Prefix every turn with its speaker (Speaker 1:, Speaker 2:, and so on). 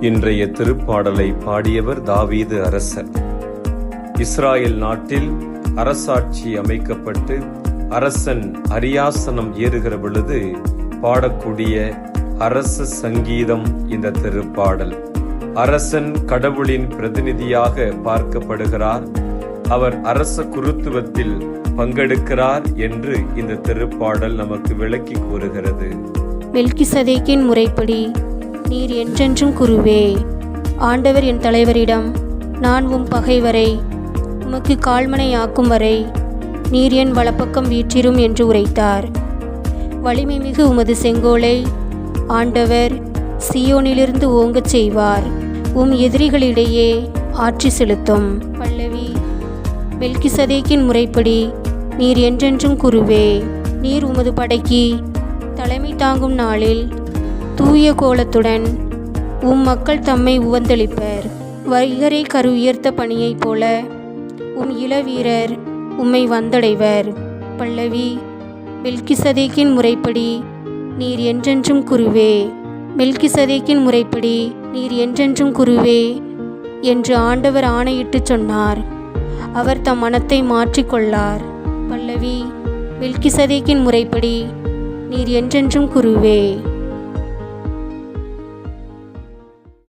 Speaker 1: இன்றைய திருப்பாடலை பாடியவர் தாவீது அரசர். இஸ்ராயல் நாட்டில் அரசாட்சி அமைக்கப்பட்டு அரசன் அரியாசனம் ஏறுகிற பொழுது பாடக்கூடிய அரச சங்கீதம் இந்த திருப்பாடல். அரசன் கடவுளின் பிரதிநிதியாக பார்க்கப்படுகிறார். அவர் அரச குருத்துவத்தில் பங்கெடுக்கிறார் என்று இந்த திருப்பாடல் நமக்கு விளக்கி கூறுகிறது.
Speaker 2: மெல்கிசதேக்கின் முறைப்படி நீர் என்றென்றும் குருவே ஆண்டவர் என் தலைவரிடம் நான் உம் பகைவரை உமக்கு கால்மனையாக்கும் வரை நீர் என் வலப்பக்கம் வீற்றிரும் என்று உரைத்தார். வலிமை மிகு உமது செங்கோலை ஆண்டவர் சியோனிலிருந்து ஓங்கச் செய்வார். உம் எதிரிகளிடையே ஆட்சி செலுத்தும். பல்லவி மெல்கிசதேக்கின் முறைப்படி நீர் என்றென்றும் குருவே நீர் உமது படைக்கு தலைமை தாங்கும் நாளில் தூய கோலத்துடன் உம் மக்கள் தம்மை உவந்தளிப்பர். வைகரை கரு உயர்த்த பணியைப் போல உம் இளவீரர் உம்மை வந்தடைவர். பல்லவி மெல்கிசதேக்கின் முறைப்படி நீர் என்றென்றும் குருவே. மெல்கிசதேக்கின் முறைப்படி நீர் என்றென்றும் குருவே என்று ஆண்டவர் ஆணையிட்டுச் சொன்னார். அவர் தம் மனத்தை மாற்றிக்கொள்ளார் பல்லவி மெல்கிசதேக்கின் முறைப்படி நீர் என்றென்றும் குருவே.